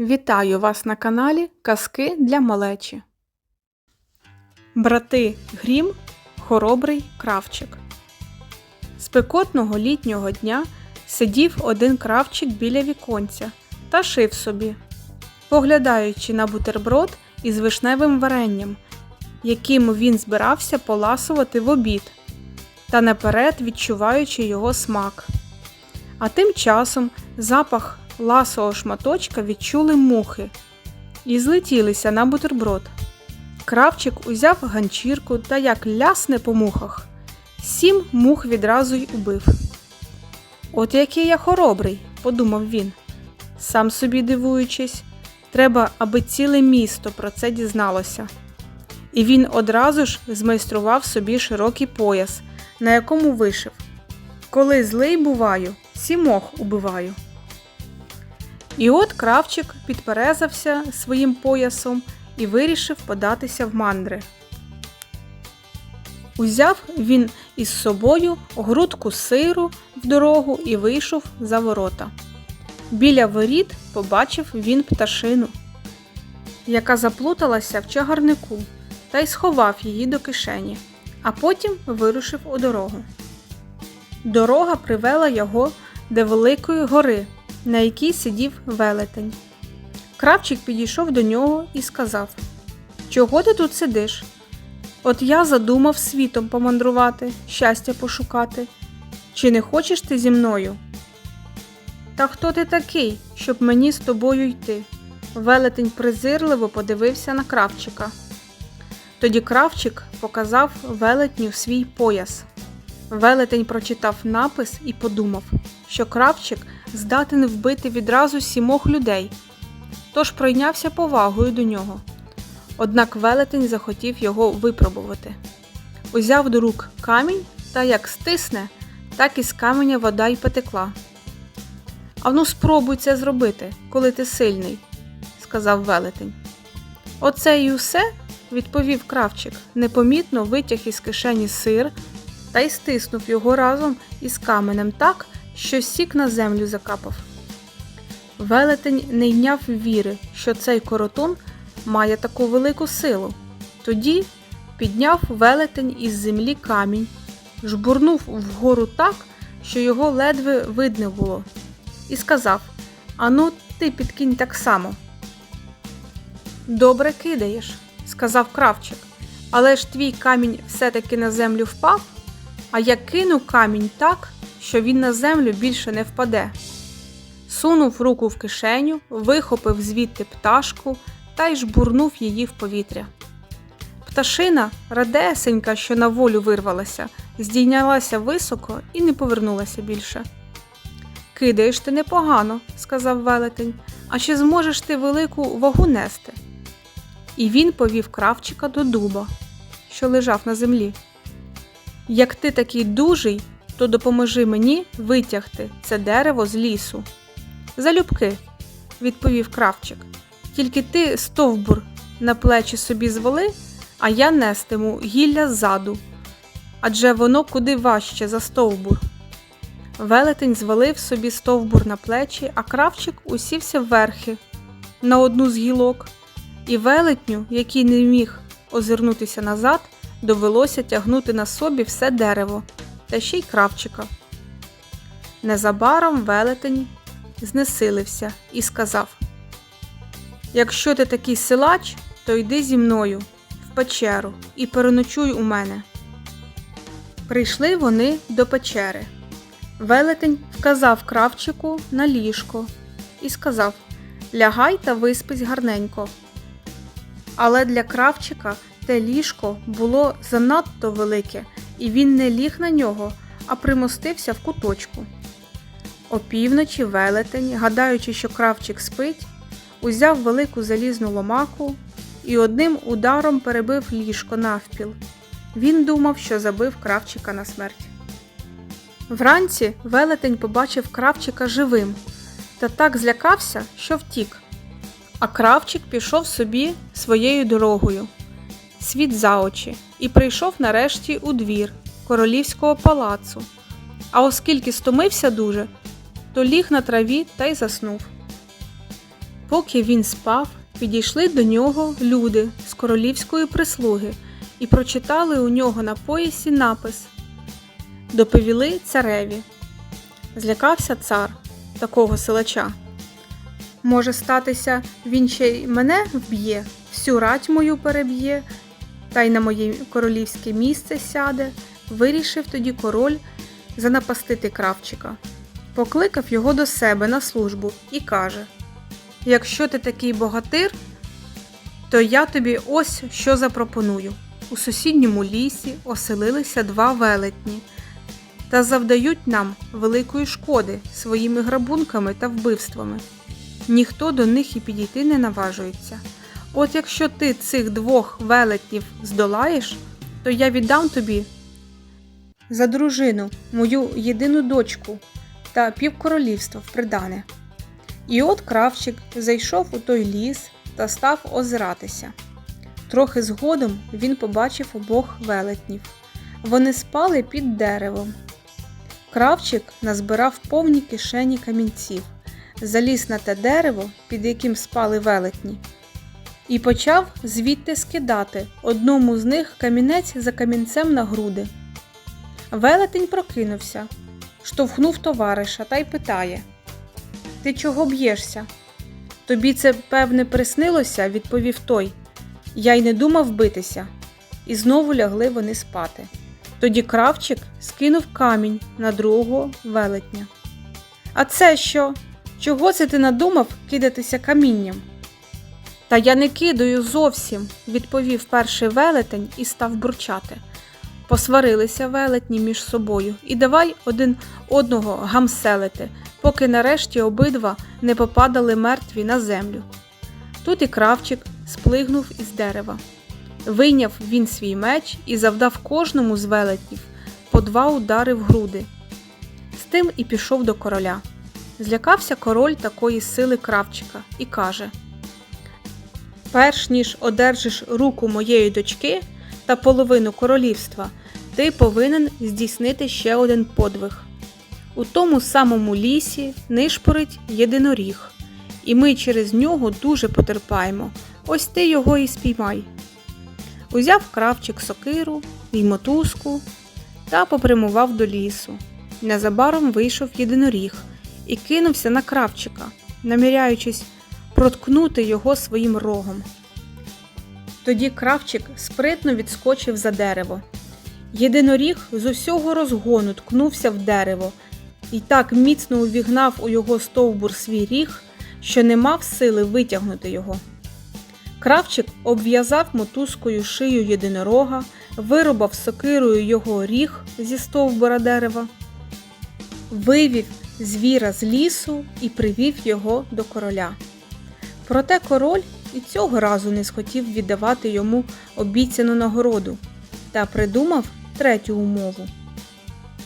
Вітаю вас на каналі Казки для малечі. Брати Грім Хоробрий кравчик. Спекотного літнього дня сидів один кравчик біля віконця та шив собі, поглядаючи на бутерброд із вишневим варенням, яким він збирався поласувати в обід, та наперед відчуваючи його смак. А тим часом запах ласого шматочка відчули мухи і злетілися на бутерброд. Кравчик узяв ганчірку та як лясне по мухах. Сім мух відразу й убив. От який я хоробрий, подумав він. Сам собі дивуючись, треба, аби ціле місто про це дізналося. І він одразу ж змайстрував собі широкий пояс, на якому вишив. Коли злий буваю, сімох убиваю. І от кравчик підперезався своїм поясом і вирішив податися в мандри. Узяв він із собою грудку сиру в дорогу і вийшов за ворота. Біля воріт побачив він пташину, яка заплуталася в чагарнику та й сховав її до кишені, а потім вирушив у дорогу. Дорога привела його до великої гори, на якій сидів велетень. Кравчик підійшов до нього і сказав: Чого ти тут сидиш? От я задумав світом помандрувати, щастя пошукати. Чи не хочеш ти зі мною? Та хто ти такий, щоб мені з тобою йти? Велетень презирливо подивився на кравчика. Тоді кравчик показав велетню свій пояс. Велетень прочитав напис і подумав, що кравчик здатен вбити відразу сімох людей, тож пройнявся повагою до нього. Однак велетень захотів його випробувати. Узяв до рук камінь та як стисне, так із каменя вода й потекла. Ану, спробуй це зробити, коли ти сильний, сказав велетень. Оце й усе, відповів кравчик, непомітно витяг із кишені сир та й стиснув його разом із каменем так, що сік на землю закапав. Велетень не йняв віри, що цей коротун має таку велику силу. Тоді підняв велетень із землі камінь, жбурнув вгору так, що його ледве видно було, і сказав Ану, ти підкинь так само. Добре кидаєш, сказав кравчик, але ж твій камінь все-таки на землю впав, а я кину камінь так, що він на землю більше не впаде. Сунув руку в кишеню, вихопив звідти пташку та й жбурнув її в повітря. Пташина, радесенька, що на волю вирвалася, здійнялася високо і не повернулася більше. Кидаєш ти непогано, сказав велетень, а чи зможеш ти велику вагу нести? І він повів кравчика до дуба, що лежав на землі. Як ти такий дужий, то допоможи мені витягти це дерево з лісу. Залюбки, відповів кравчик. Тільки ти стовбур на плечі собі звали, а я нестиму гілля ззаду. Адже воно куди важче за стовбур. Велетень звалив собі стовбур на плечі, а кравчик усівся вверхи на одну з гілок, і велетню, який не міг озирнутися назад, довелося тягнути на собі все дерево та ще й кравчика. Незабаром велетень знесилився і сказав Якщо ти такий силач, то йди зі мною в печеру і переночуй у мене. Прийшли вони до печери. Велетень вказав кравчику на ліжко і сказав Лягай та виспись гарненько. Але для кравчика те ліжко було занадто велике, і він не ліг на нього, а примостився в куточку. Опівночі велетень, гадаючи, що кравчик спить, узяв велику залізну ломаку і одним ударом перебив ліжко навпіл. Він думав, що забив кравчика на смерть. Вранці велетень побачив кравчика живим та так злякався, що втік. А кравчик пішов собі своєю дорогою, світ за очі, і прийшов нарешті у двір королівського палацу. А оскільки стомився дуже, то ліг на траві та й заснув. поки він спав, підійшли до нього люди з королівської прислуги і прочитали у нього на поясі напис Доповіли цареві. Злякався цар такого силача. Може статися, він ще й мене вб'є, всю рать мою переб'є, та й на моє королівське місце сяде. Вирішив тоді король занапастити кравчика. Покликав його до себе на службу і каже: Якщо ти такий богатир, то я тобі ось що запропоную. У сусідньому лісі оселилися два велетні та завдають нам великої шкоди своїми грабунками та вбивствами. Ніхто до них і підійти не наважується. От якщо ти цих двох велетнів здолаєш, то я віддам тобі за дружину мою єдину дочку та півкоролівства в придане. І от кравчик зайшов у той ліс та став озиратися. Трохи згодом він побачив обох велетнів. Вони спали під деревом. Кравчик назбирав повні кишені камінців, заліз на те дерево, під яким спали велетні, і почав звідти скидати одному з них камінець за камінцем на груди. Велетень прокинувся, штовхнув товариша та й питає: Ти чого б'єшся? Тобі це, певне, приснилося, відповів той. Я й не думав битися. І знову лягли вони спати. Тоді кравчик скинув камінь на другого велетня. А це що? Чого це ти надумав кидатися камінням? Та я не кидаю зовсім, відповів перший велетень і став бурчати. Посварилися велетні між собою і давай один одного гамселити, поки нарешті обидва не попадали мертві на землю. Тут і кравчик сплигнув із дерева. Вийняв він свій меч і завдав кожному з велетнів по два удари в груди. З тим і пішов до короля. Злякався король такої сили кравчика і каже: Перш ніж одержиш руку моєї дочки та половину королівства, ти повинен здійснити ще один подвиг. У тому самому лісі нишпорить єдиноріг, і ми через нього дуже потерпаємо. Ось ти його і спіймай. Узяв кравчик сокиру й мотузку та попрямував до лісу. Незабаром вийшов єдиноріг і кинувся на кравчика, наміряючись проткнути його своїм рогом. Тоді кравчик спритно відскочив за дерево. Єдиноріг з усього розгону ткнувся в дерево і так міцно увігнав у його стовбур свій ріг, що не мав сили витягнути його. Кравчик обв'язав мотузкою шию єдинорога, вирубав сокирою його ріг зі стовбура дерева, вивів звіра з лісу і привів його до короля. Проте король і цього разу не схотів віддавати йому обіцяну нагороду та придумав третю умову.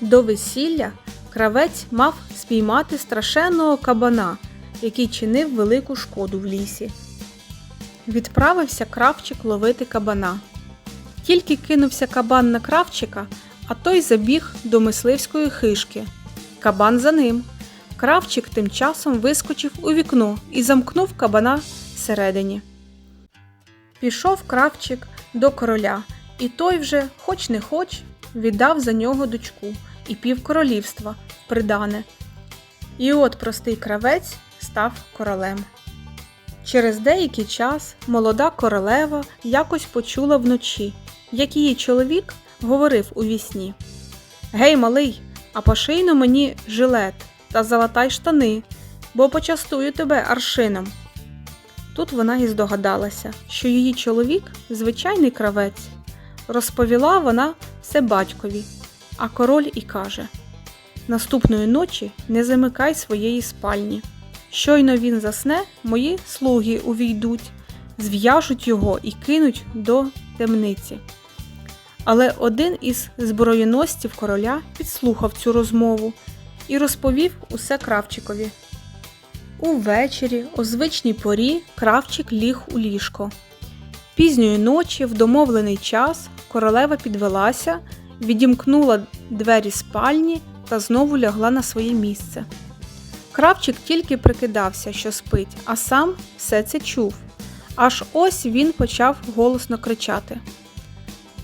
До весілля кравець мав спіймати страшенного кабана, який чинив велику шкоду в лісі. Відправився кравчик ловити кабана. Тільки кинувся кабан на кравчика, а той забіг до мисливської хишки. Кабан за ним. Кравчик тим часом вискочив у вікно і замкнув кабана всередині. Пішов кравчик до короля, і той вже, хоч не хоч, віддав за нього дочку і півкоролівства в придане. І от простий кравець став королем. Через деякий час молода королева якось почула вночі, як її чоловік говорив у вісні Гей, малий, а пошийно мені жилет та залатай штани, бо почастую тебе аршином. Тут вона і здогадалася, що її чоловік звичайний кравець. Розповіла вона все батькові, а король і каже Наступної ночі не замикай своєї спальні. Щойно він засне, мої слуги увійдуть, зв'яжуть його і кинуть до темниці. Але один із зброєносців короля підслухав цю розмову і розповів усе кравчикові. Увечері, о звичній порі, кравчик ліг у ліжко. Пізньої ночі, в домовлений час, королева підвелася, відімкнула двері спальні та знову лягла на своє місце. Кравчик тільки прикидався, що спить, а сам все це чув. Аж ось він почав голосно кричати.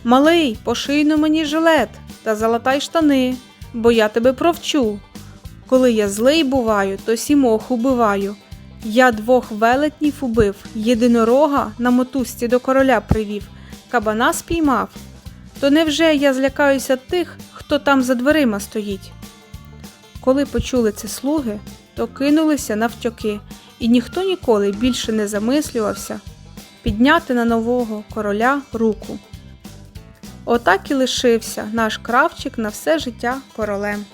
Малий, поший на мені жилет та залатай штани, бо я тебе провчу. Коли я злий буваю, то сімох убиваю. Я двох велетнів убив, єдинорога на мотузці до короля привів, кабана спіймав. То невже я злякаюся тих, хто там за дверима стоїть? Коли почули це слуги, то кинулися навтьоки, і ніхто ніколи більше не замислювався підняти на нового короля руку. Отак і лишився наш кравчик на все життя королем.